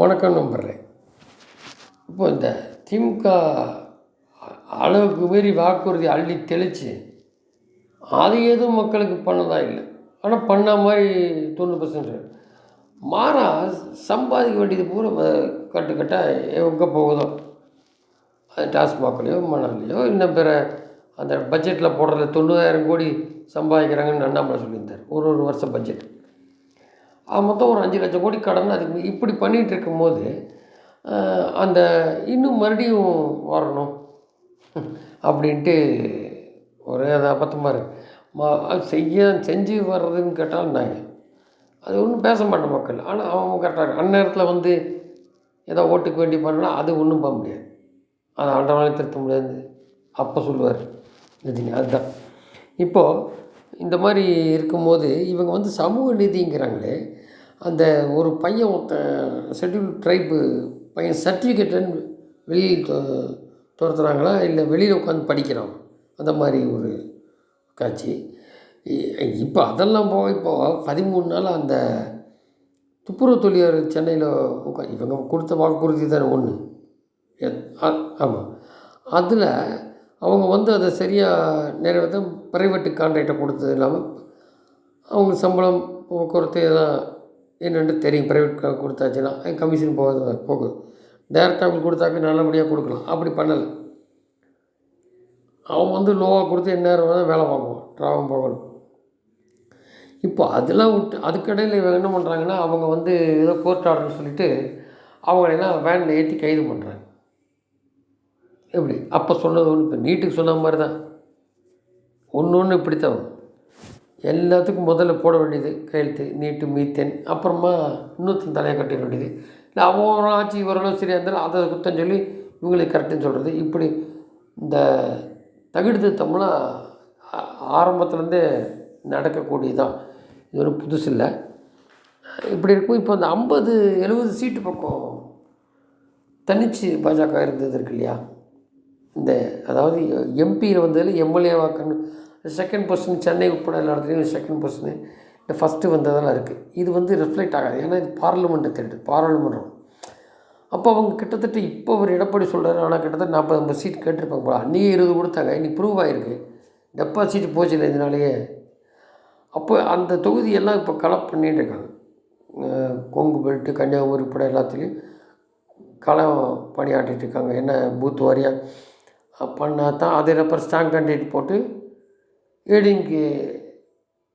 வணக்கம் நம்புகிறேன் இப்போ இந்த திமுக அளவுக்கு மீறி வாக்குறுதி அள்ளி தெளித்து அது எதுவும் மக்களுக்கு பண்ணதா இல்லை. ஆனால் பண்ண மாதிரி தொண்ணூறு பர்சன்ட் மாறா சம்பாதிக்க வேண்டியது பூரா கட்டுக்கட்டாக எங்கே போகுதோ? அது டாஸ்மாக்லேயோ மணாலியோ இன்னும் பிற அந்த பட்ஜெட்டில் போடுறதுல தொண்ணூறாயிரம் கோடி சம்பாதிக்கிறாங்கன்னு அண்ணாமலை சொல்லியிருந்தார். ஒரு ஒரு வருஷம் பட்ஜெட் மொத்தம் ஒரு அஞ்சு லட்சம் கோடி கடன் அதுக்கு இப்படி பண்ணிகிட்டு இருக்கும்போது அந்த இன்னும் மறுபடியும் வரணும் அப்படின்ட்டு ஒரே அது அபத்தமாக இருக்குது மா அது செய்ய செஞ்சு வர்றதுன்னு கேட்டால் நாங்கள் அது ஒன்றும் பேச மாட்டோம் மக்கள். ஆனால் அவங்க கரெக்டாக அந்நேரத்தில் வந்து ஏதோ ஓட்டுக்கு வேண்டி பண்ணால் அது ஒன்றும் பண்ண முடியாது. அதை ஆண்டவனாலே திருத்த முடியாது. அப்போ சொல்லுவார் ரஜினி அதுதான். இப்போது இந்த மாதிரி இருக்கும்போது இவங்க வந்து சமூக நீதிங்கிறாங்களே அந்த ஒரு பையன் ஒருத்தன் ஷெட்யூல் ட்ரைப்பு பையன் சர்டிஃபிகேட்டுன்னு வெளியில் துரத்துகிறாங்களா இல்லை வெளியில் உட்காந்து படிக்கிறான்? அந்த மாதிரி ஒரு காட்சி. இப்போ அதெல்லாம் போக இப்போ பதிமூணு நாள் அந்த துப்புரவு தொழிலாளர் சென்னையில் உட்கா இவங்க கொடுத்த வாக்குறுதி தானே ஒன்று ஆமாம் அதில் அவங்க வந்து அதை சரியாக நிறைவேற்ற ப்ரைவேட்டு கான்ட்ராக்டை கொடுத்தது இல்லாமல் அவங்க சம்பளம் போக்குவரத்து இதெல்லாம் என்னென்னு தெரியும். ப்ரைவேட் கொடுத்தாச்சுன்னா கமிஷன் போகுது போகுது. டேரெக்டாக அவங்க கொடுத்தாக்க நல்லபடியாக கொடுக்கலாம். அப்படி பண்ணலை. அவன் வந்து லோவாக கொடுத்து எந்நேரம் வேணால் வேலை பார்ப்பான். ட்ராவம் போகணும். இப்போ அதெல்லாம் விட்டு அதுக்கடையில் இவங்க என்ன பண்ணுறாங்கன்னா அவங்க வந்து ஏதோ கோர்ட் ஆர்டர்னு சொல்லிவிட்டு அவங்களெல்லாம் வேனில் ஏற்றி கைது பண்ணுறாங்க எப்படி? அப்போ சொன்னது ஒன்று இப்போ நீட்டுக்கு சொன்ன மாதிரி தான். ஒன்று ஒன்று இப்படித்தான் எல்லாத்துக்கும் முதல்ல போட வேண்டியது கையெழுத்து நீட்டு மீத்தேன் அப்புறமா இன்னொருத்தன் தலையை கட்டிட வேண்டியது. இல்லை அவன் ஒரு ஆட்சி ஓரளவு சரியாக இருந்தாலும் அதை குத்தம் சொல்லி இவங்களுக்கு கரெக்டுன்னு சொல்கிறது இப்படி இந்த தகுடு திருத்தம்லாம் ஆரம்பத்துலேருந்தே நடக்கக்கூடியதான் இது ஒரு புதுசு இல்லை. இப்படி இருக்கும். இப்போ அந்த ஐம்பது எழுபது சீட்டு பக்கம் தனிச்சு பாஜக இருந்தது இருக்கு இல்லையா? இந்த அதாவது எம்பியில் வந்ததில் எம்எல்ஏ வாக்குன்னு செகண்ட் பொசிஷன் சென்னை உட்பட எல்லா இடத்துலையும் செகண்ட் பொசிஷனு இந்த ஃபஸ்ட்டு வந்ததெல்லாம் இருக்குது இது வந்து ரிஃப்ளெக்ட் ஆகாது. ஏன்னா இது பார்லிமெண்ட்டை தேடு பாராளுமன்றம் அப்போ அவங்க கிட்டத்தட்ட இப்போ ஒரு எடப்பாடி சொல்கிறாரு ஆனால் கிட்டத்தட்ட நாற்பது ஐம்பது சீட் கேட்டிருப்பாங்க போல. அன்றைக்கி இருபது கொடுத்தாங்க. இன்னைக்கு ப்ரூவ் ஆகிருக்கு டெபாசிட் போச்சு இல்லை இதனாலேயே. அப்போ அந்த தொகுதியெல்லாம் இப்போ கலெக்ட் பண்ணிகிட்டு இருக்காங்க. கொங்கு பெல்ட்டு கன்னியாகுமரி உட்பட எல்லாத்துலேயும் களம் பணியாற்றிட்டு இருக்காங்க. என்ன பூத் வாரியாக பண்ணால் தான் அதில் அப்புறம் ஸ்ட்ராங் கேண்டிடேட் போட்டு ஏடிங்க்கு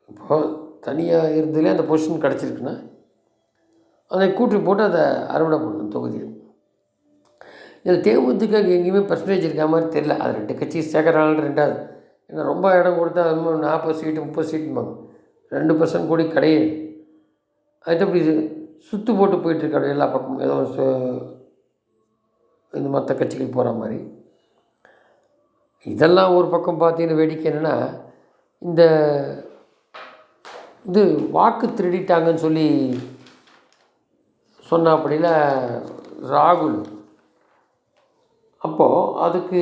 இப்போ தனியாக இருந்ததுலேயே அந்த பொசிஷன் கிடச்சிருக்குன்னா அதை கூட்டி போட்டு அதை அறுவடை பண்ணணும் தொகுதியில் இதில் தேமுதிக எங்கேயுமே பர்சன்டேஜ் இருக்க மாதிரி தெரியல. அது ரெண்டு கட்சி சேர்க்கறாங்க ரெண்டாவது. ஏன்னா ரொம்ப இடம் கொடுத்தா அது மாதிரி நாற்பது சீட்டு முப்பது சீட்டுமாங்க ரெண்டு பர்சன்ட் கூட கிடையாது அது அப்படி சுற்று போட்டு போயிட்டுருக்காரு எல்லா பக்கமும். ஏதோ சு- இந்த மற்ற கட்சிகள் போகிற மாதிரி. இதெல்லாம் ஒரு பக்கம் பார்த்தீங்கன்னா வேடிக்கை என்னென்னா இந்த இது வாக்கு திருடிட்டாங்கன்னு சொல்லி சொன்னாப்படியில் ராகுல். அப்போது அதுக்கு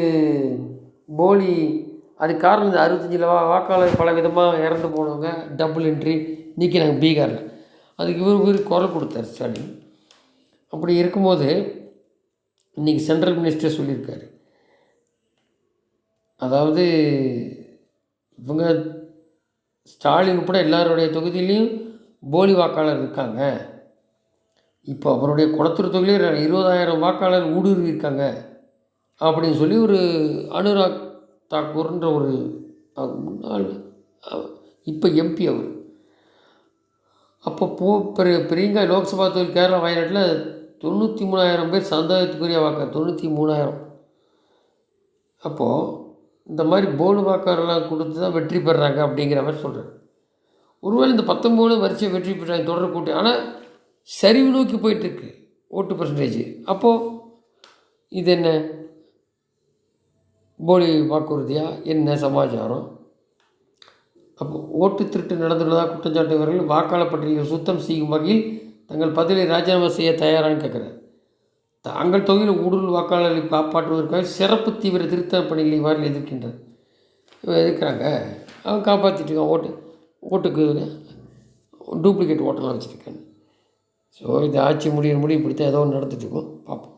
போலி அதுக்கு காரணம் இந்த அறுபத்தஞ்சில் வா வாக்காளர் பல விதமாக இறந்து போனவங்க டபுள் என்ட்ரி நீக்கினாங்க பீகாரில். அதுக்கு இவர் இவர் குரல் கொடுத்தார் ஸ்டாலின். அப்படி இருக்கும்போது இன்றைக்கி சென்ட்ரல் மினிஸ்டர் சொல்லியிருக்காரு. அதாவது இவங்க ஸ்டாலின் உட்பட எல்லாருடைய தொகுதியிலையும் போலி வாக்காளர் இருக்காங்க. இப்போ அவருடைய குளத்தூர் தொகுதியில் இருபதாயிரம் வாக்காளர் ஊடுருவி இருக்காங்க. அப்படின்னு சொல்லி ஒரு அனுராக் தாக்கூர்ன்ற ஒரு முன்னாள் இப்போ எம்பி அவர். அப்போ போ பெரிய பிரியங்கா லோக்சபா தொகுதி கேரளா வயநாட்டில் தொண்ணூற்றி மூணாயிரம் பேர் சந்தேகத்துக்குரிய வாக்கு தொண்ணூற்றி மூணாயிரம். அப்போது இந்த மாதிரி போர்டு வாக்காளர்லாம் கொடுத்து தான் வெற்றி பெறாங்க அப்படிங்கிற மாதிரி சொல்கிறேன் ஒருவேளை இந்த பத்தொம்போது வரிசை வெற்றி பெற்றாங்க தொடர் கூட்டி ஆனால் சரிவு நோக்கி போயிட்டுருக்கு ஓட்டு பர்சன்டேஜ் அப்போது இது என்ன? போலி வாக்குறுதியா? என்ன சமாச்சாரம்? அப்போ ஓட்டு திருட்டு நடந்துள்ளதாக குற்றச்சாட்டுபவர்கள் வாக்காளர் பட்டியலில் சுத்தம் செய்யும் வகையில் தங்கள் பதவியை ராஜினாமா செய்ய தயாரான்னு கேட்குறாரு தாங்கள் தொகுதியில் ஊடுருவல் வாக்காளர்களை காப்பாற்றுவதற்காக சிறப்பு தீவிர திருத்த பணிகளை இவ்வாறு எதிர்க்கின்றது இவங்க எதிர்க்கிறாங்க அவன் காப்பாற்றிட்டு இருக்கான் ஓட்டு ஓட்டுக்கு டூப்ளிகேட் ஓட்டெல்லாம் வச்சுருக்காங்க. ஸோ இந்த ஆட்சி முடிகிற முடி இப்படி தான் ஏதோ ஒன்று நடந்துட்டுருக்கும் பார்ப்போம்